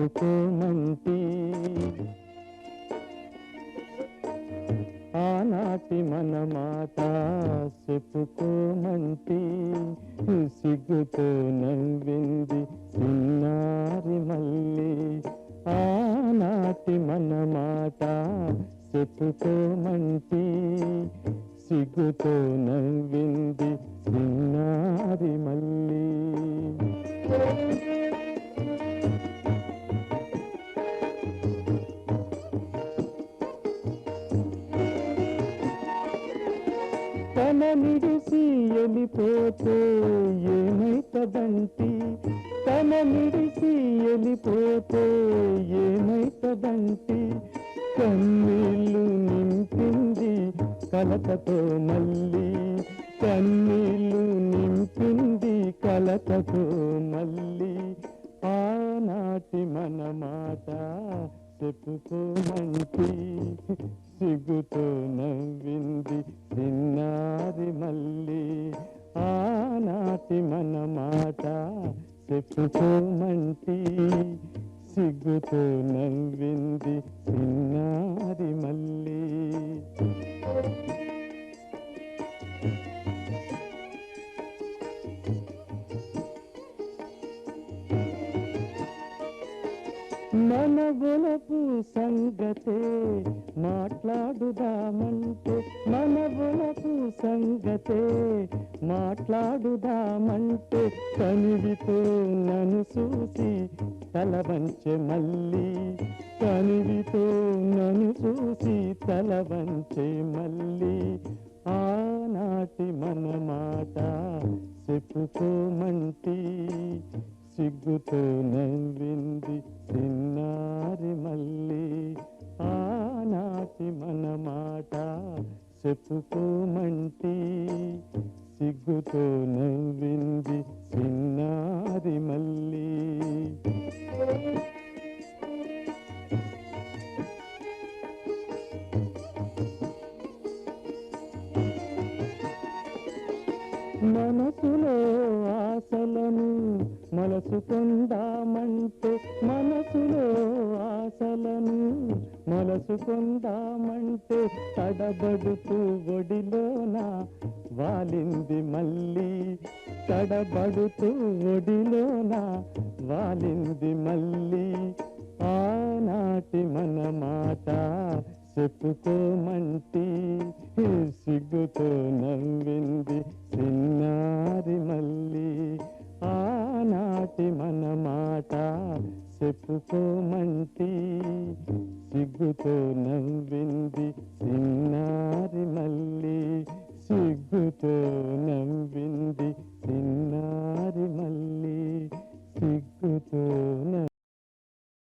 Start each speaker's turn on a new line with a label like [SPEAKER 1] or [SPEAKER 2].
[SPEAKER 1] చెప్పుకోమంటి ఆనాటి మన మాట చెప్పుకోమంటి సిగ్గుతో నవ్వింది చిన్నారి మళ్ళీ. ఆనాటి మన మాట చెప్పుకోమంటి సిగ్గుతో నవ్వింది చిన్నారి మళ్ళీ. తన నిడిసి వెళ్ళిపోతే ఏమైతదంటి? తన నిడిసి వెళ్ళిపోతే ఏమైతదంటి? కన్నీళ్ళు నింపింది కలతతో మళ్ళీ. కన్నీళ్ళు నింపింది కలతతో మళ్ళీ. ఆనాటి మన మాట చెప్పుకోమంటి? సిగ్గుతో మన మాట చెప్పుకోమంటే సిగ్గుతో నవ్వింది మన బులపు సంగతే మాట్లాడుదామంటే మన బులపు సంగతే మాట్లాడుదామంటే కనివితో నన్ను చూసి తలవంచె మళ్ళీ కనివితో నన్ను చూసి తల వంచె మళ్ళీ. ఆనాటి మన మాట చెప్పుకోమంటే సిగ్గుతో నవ్వింది చిన్నారి మళ్ళీ. ఆనాటి మన మాట చెప్పుకోమంటి సిగ్గుతో నవ్వింది చిన్నారి మళ్ళీ. మనసులో ఆశలను మలసుకుందామంటే మనసులో ఆశలను మలసుకుందామంటే తడబడుతూ ఒడిలోన వాలింది మళ్ళీ. తడబడుతూ ఒడిలోన వాలింది మళ్ళీ. ఆనాటి మన మాట చెప్పుకోమంటి సిగ్గుతో నవ్వింది చిన్నారి మళ్ళీ. ఆనాటి మన మాట చెప్పుకోమంటి సిగ్గుతో నవ్వింది చిన్నారి మళ్ళీ. సిగ్గుతో నవ్వింది చిన్నారి మళ్ళీ. సిగ్గుతో